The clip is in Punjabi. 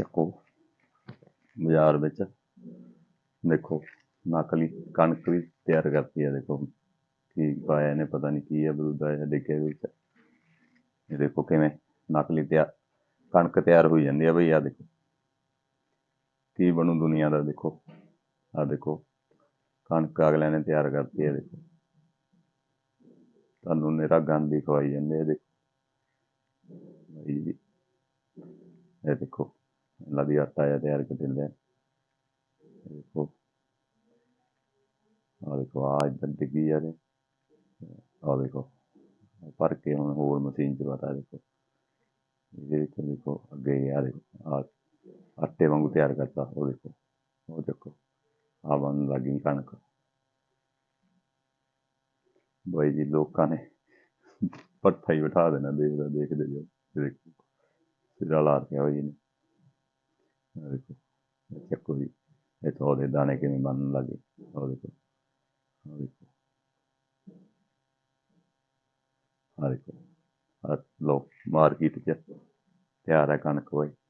ਚੱਕੋ। ਬਾਜ਼ਾਰ ਵਿੱਚ। ਦੇਖੋ ਨਕਲੀ ਕਣਕ ਵੀ ਤਿਆਰ ਕਰਤੀ ਹੈ ਦੇਖੋ। ਕੀ ਪਾਇਆ ਇਹਨੇ ਪਤਾ ਨਹੀਂ ਕੀ ਹੈ ਬਰੂਦਾ ਇਹ ਡਿੱਗੇ ਵਿੱਚ। ਇਹ ਦੇਖੋ ਕਿਵੇਂ ਨਕਲੀ ਤਿਆਰ ਕਣਕ ਤਿਆਰ ਹੋਈ ਜਾਂਦੀ ਹੈ ਬਈ ਆ ਦੇਖੋ। ਕੀ ਬਣੂ ਦੁਨੀਆ ਦਾ ਦੇਖੋ। ਆ ਦੇਖੋ ਕਣਕ ਅਗਲਿਆਂ ਨੇ ਤਿਆਰ ਕਰਤੀ ਹੈ ਦੇਖੋ। ਤੁਹਾਨੂੰ ਨਿਰਾ ਗੰਦ ਹੀ ਖਵਾਈ ਜਾਂਦੇ ਆ ਦੇਖੋ। ਜੀ, ਇਹ ਦੇਖੋ। ਇਹਨਾਂ ਦੀ ਆਟਾ ਜਿਹਾ ਤਿਆਰ ਕਰ ਦਿੰਦੇ ਆ। ਆ ਦੇਖੋ ਆ ਇੱਧਰ ਡਿੱਗੀ ਜਾ ਰਹੇ ਆ ਦੇਖੋ ਭਰ ਕੇ ਹੁਣ ਹੋਰ ਮਸ਼ੀਨ ਚ ਪਤਾ ਦੇਖੋ। ਇਹਦੇ ਵਿੱਚ ਦੇਖੋ, ਅੱਗੇ ਆ ਦੇਖੋ ਆ ਆਟੇ ਵਾਂਗੂ ਤਿਆਰ ਕਰਤਾ, ਉਹ ਦੇਖੋ ਉਹ ਦੇਖੋ। ਆ ਬਣ ਲੱਗੀ ਕਣਕ। ਬਾਈ ਜੀ, ਲੋਕਾਂ ਨੇ ਪੱਠਾ ਹੀ ਬਿਠਾ ਦੇਣਾ ਦੇਖਦਾ ਦੇਖਦੇ ਜੋ ਇਹ ਦੇਖੋ, ਸਿਰਾ ਲਾ ਕੇ ਬਾਈ ਨੇ ਆਹ ਦੇਖੋ ਇਹ ਚੱਕੋ ਜੀ ਇਹ ਤੋਂ ਉਹਦੇ ਦਾਣੇ ਕਿਵੇਂ ਬਣਨ ਲੱਗੇ ਉਹ ਦੇਖੋ ਉਹ ਦੇਖੋ ਆ ਦੇਖੋ ਆ ਲੋ ਮਾਰਕੀਟ ਚ ਤਿਆਰ ਹੈ ਕਣਕ ਬਾਈ